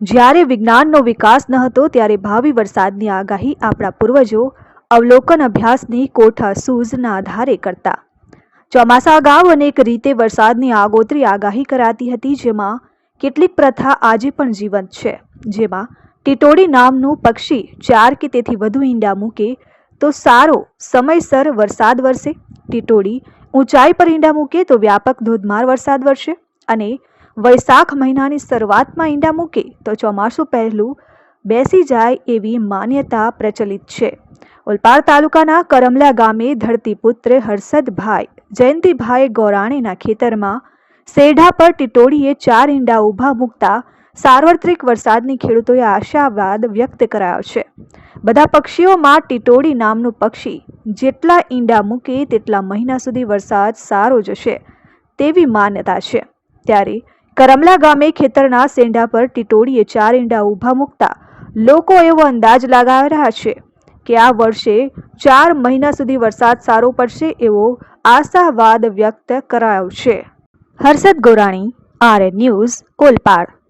જ્યારે વિજ્ઞાનનો વિકાસ ન હતો, ત્યારે ભાવિ વરસાદની આગાહી આપણા પૂર્વજો અવલોકન અભ્યાસની કોઠા સૂઝના આધારે કરતા. ચોમાસા અગાઉ અનેક રીતે વરસાદની આગોતરી આગાહી કરાતી હતી, જેમાં કેટલીક પ્રથા આજે પણ જીવંત છે. જેમાં ટીટોડી નામનું પક્ષી ચાર કે તેથી વધુ ઈંડા મૂકે, તો સારો સમયસર વરસાદ વરસે. ટીટોડી ઊંચાઈ પર ઈંડા મૂકે, તો વ્યાપક ધોધમાર વરસાદ વરસે. અને વૈશાખ મહિનાની શરૂઆતમાં ઈંડા મૂકે તો ચોમાસું પહેલું બેસી જાય એવી માન્યતા પ્રચલિત છે. ઓલપાડ તાલુકાના કરમલા ગામે ધરતીપુત્ર હર્ષદભાઈ, જયંતિભાઈ ગોરાણીના ખેતરમાં સેઢા પર ટીટોડીએ ચાર ઈંડા ઊભા મૂકતા સાર્વત્રિક વરસાદની ખેડૂતોએ આશાવાદ વ્યક્ત કરાયો છે. બધા પક્ષીઓમાં ટીટોડી નામનું પક્ષી જેટલા ઈંડા મૂકે તેટલા મહિના સુધી વરસાદ સારો જશે તેવી માન્યતા છે. ત્યારે કરમલા ગામે ખેતરના સેંડા પર ટીટોડીએ ચાર ઈંડા ઊભા મૂકતા લોકો એવો અંદાજ લગાવી રહ્યા છે કે આ વર્ષે ચાર મહિના સુધી વરસાદ સારો પડશે એવો આશાવાદ વ્યક્ત કરાયો છે. Harshad Gorani R news Olpad